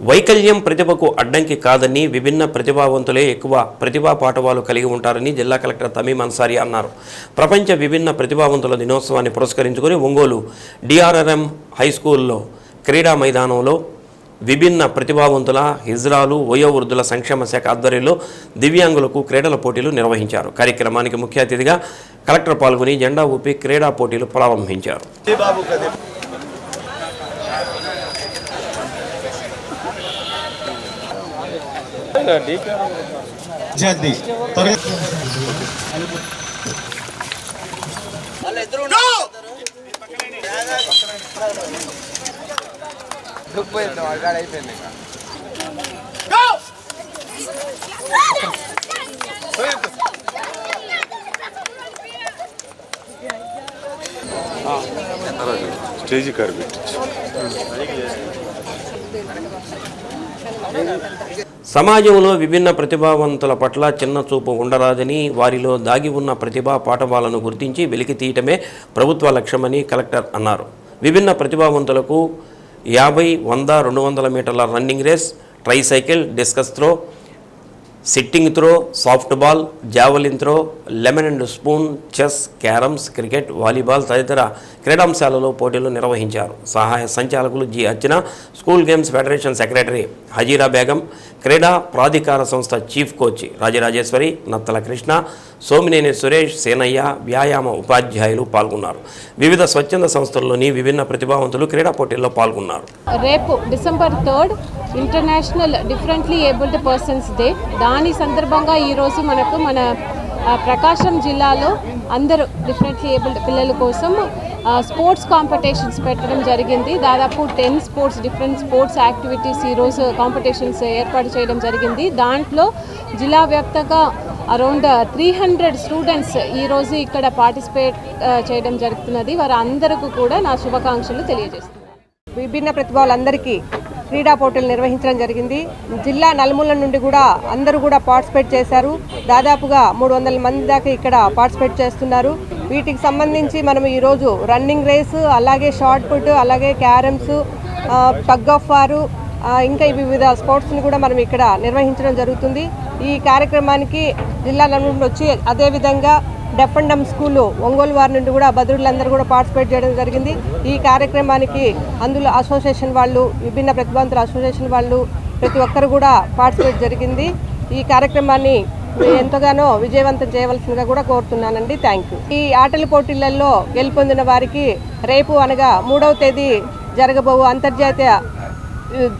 వైకల్యం ప్రతిభకు అడ్డంకి కాదని విభిన్న ప్రతిభావంతులే ఎక్కువ ప్రతిభా పాఠవాలు కలిగి ఉంటారని జిల్లా కలెక్టర్ తమీం అన్సారీ అన్నారు. ప్రపంచ విభిన్న ప్రతిభావంతుల దినోత్సవాన్ని పురస్కరించుకొని ఒంగోలు డిఆర్ఆర్ఎం హై స్కూల్లో క్రీడా మైదానంలో విభిన్న ప్రతిభావంతుల హిజ్రాలు వయోవృద్ధుల సంక్షేమ శాఖ ఆధ్వర్యంలో దివ్యాంగులకు క్రీడల పోటీలు నిర్వహించారు. కార్యక్రమానికి ముఖ్య అతిథిగా కలెక్టర్ పాల్గొని జెండా ఊపి క్రీడా పోటీలు ప్రారంభించారు. విద్యార్థి తరగతి స్టేజ్ కారు పెట్టించు సమాజంలో విభిన్న ప్రతిభావంతుల పట్ల చిన్న చూపు ఉండరాదని వారిలో దాగి ఉన్న ప్రతిభా పాఠవాలను గుర్తించి వెలికి తీయటమే ప్రభుత్వ లక్ష్యమని కలెక్టర్ అన్నారు. విభిన్న ప్రతిభావంతులకు యాభై వంద రెండు వందల మీటర్ల running race tricycle discus throw sitting throw soft ball javelin throw lemon and spoon chess carroms cricket volleyball తదితర క్రీడాంశాలలో పోటీలు నిర్వహించారు. సహాయ సంచాలకులు G. Archana school games federation secretary Hajira Begum క్రీడా ప్రాధికార సంస్థ చీఫ్ కోచ్ రాజరాజేశ్వరి నత్తల కృష్ణ సోమినేని సురేష్ సేనయ్య వ్యాయామ ఉపాధ్యాయులు పాల్గొన్నారు. వివిధ స్వచ్ఛంద సంస్థల్లోని విభిన్న ప్రతిభావంతులు క్రీడా పోటీల్లో పాల్గొన్నారు. రేపు December third international differently abled persons day. దాని సందర్భంగా ఈరోజు మనకు మన ప్రకాశం జిల్లాలో అందరూ డిఫరెంట్లీ ఏబుల్డ్ పిల్లల కోసం స్పోర్ట్స్ కాంపిటీషన్స్ పెట్టడం జరిగింది. దాదాపు ten sports different sports activities ఈరోజు కాంపిటీషన్స్ ఏర్పాటు చేయడం జరిగింది. దాంట్లో జిల్లా వ్యాప్తంగా అరౌండ్ త్రీ హండ్రెడ్ స్టూడెంట్స్ ఈరోజు ఇక్కడ పార్టిసిపేట్ చేయడం జరుగుతున్నది. వారందరికీ కూడా నా శుభాకాంక్షలు తెలియజేస్తున్నాను. విభిన్న ప్రతిభావులందరికీ క్రీడా పోటీలు నిర్వహించడం జరిగింది. జిల్లా నలుమూల నుండి కూడా అందరూ కూడా పార్టిసిపేట్ చేశారు. దాదాపుగా మూడు వందల మంది దాకా ఇక్కడ పార్టిసిపేట్ చేస్తున్నారు. వీటికి సంబంధించి మనం ఈరోజు రన్నింగ్ రేసు అలాగే షార్ట్ పుట్ అలాగే క్యారమ్స్ టగ్ ఆఫ్ వారు ఇంకా వివిధ స్పోర్ట్స్ని కూడా మనం ఇక్కడ నిర్వహించడం జరుగుతుంది. ఈ కార్యక్రమానికి జిల్లా నుండి వచ్చి అదేవిధంగా deaf and dumb school Ongole వారి నుండి కూడా బదురులందరూ కూడా పార్టిసిపేట్ చేయడం జరిగింది. ఈ కార్యక్రమానికి అందులో అసోసియేషన్ వాళ్ళు విభిన్న ప్రతిభావంతుల అసోసియేషన్ వాళ్ళు ప్రతి ఒక్కరు కూడా పార్టిసిపేట్ జరిగింది. ఈ కార్యక్రమాన్ని ఎంతగానో విజయవంతం చేయవలసిందిగా కూడా కోరుతున్నానండి. థ్యాంక్ యూ ఈ ఆటల పోటీలలో గెలుపొందిన వారికి రేపు అనగా మూడవ తేదీ జరగబోవు అంతర్జాతీయ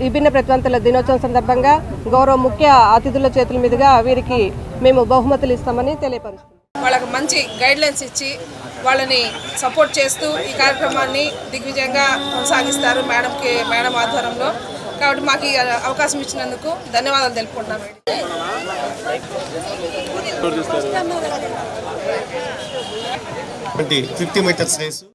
విభిన్న ప్రతివంతుల దినోత్సవం సందర్భంగా గౌరవ ముఖ్య అతిథుల చేతుల మీదుగా వీరికి మేము బహుమతులు ఇస్తామని తెలియపరుస్తున్నాం. వాళ్ళకి మంచి గైడ్లైన్స్ ఇచ్చి వాళ్ళని సపోర్ట్ చేస్తూ ఈ కార్యక్రమాన్ని దిగ్విజయంగా కొనసాగిస్తారు మేడంకి మేడం ఆధ్వర్యంలో. కాబట్టి మాకు ఈ అవకాశం ఇచ్చినందుకు ధన్యవాదాలు తెలుపుకుంటున్నాను ఫిఫ్టీ మీటర్స్ రేసు